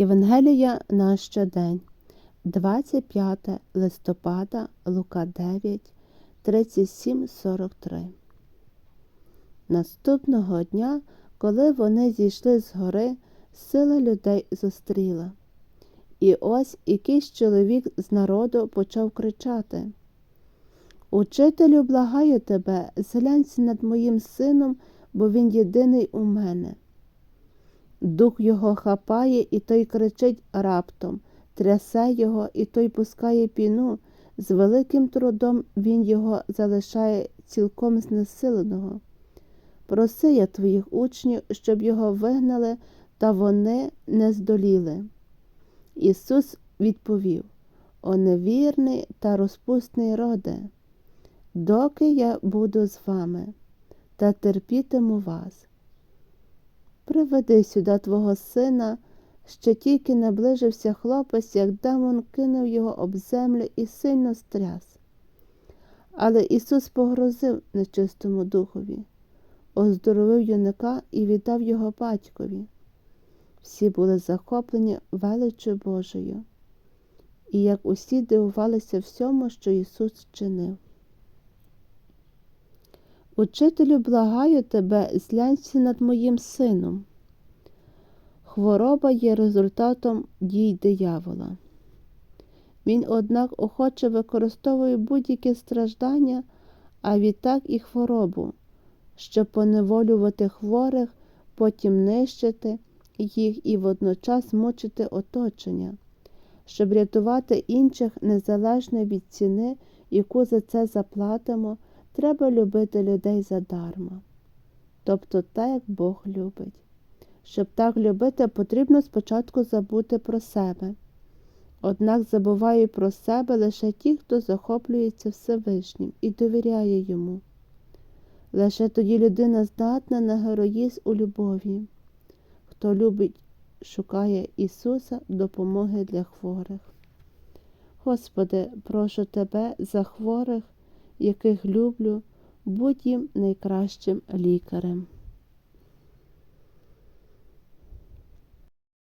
Євангелія на щодень, 25 листопада, Лука 9, 37-43. Наступного дня, коли вони зійшли з гори, сила людей зустріла. І ось якийсь чоловік з народу почав кричати Учителю, благаю тебе, зглянься над моїм сином, бо він єдиний у мене. Дух його хапає, і той кричить раптом, трясе його, і той пускає піну. З великим трудом він його залишає цілком знесиленого. Проси я твоїх учнів, щоб його вигнали, та вони не здоліли. Ісус відповів О невірний та розпусний роде, доки я буду з вами та терпітиму вас. Приведи сюди твого сина, ще тільки наближився хлопець, як демон кинув його об землю і сильно стряс. Але Ісус погрозив нечистому духові, оздоровив юнака і віддав його батькові. Всі були захоплені величчю Божою, і як усі дивувалися всьому, що Ісус чинив. Учителю, благаю тебе, зглянься над моїм сином. Хвороба є результатом дій диявола. Він, однак, охоче використовує будь-які страждання, а відтак і хворобу, щоб поневолювати хворих, потім нищити їх і водночас мучити оточення, щоб рятувати інших незалежно від ціни, яку за це заплатимо. Треба любити людей задарма, тобто так, як Бог любить. Щоб так любити, потрібно спочатку забути про себе. Однак забуває про себе лише ті, хто захоплюється Всевишнім і довіряє йому. Лише тоді людина здатна на героїзм у любові, хто любить, шукає Ісуса допомоги для хворих. Господи, прошу Тебе за хворих яких люблю, будь їм найкращим лікарем.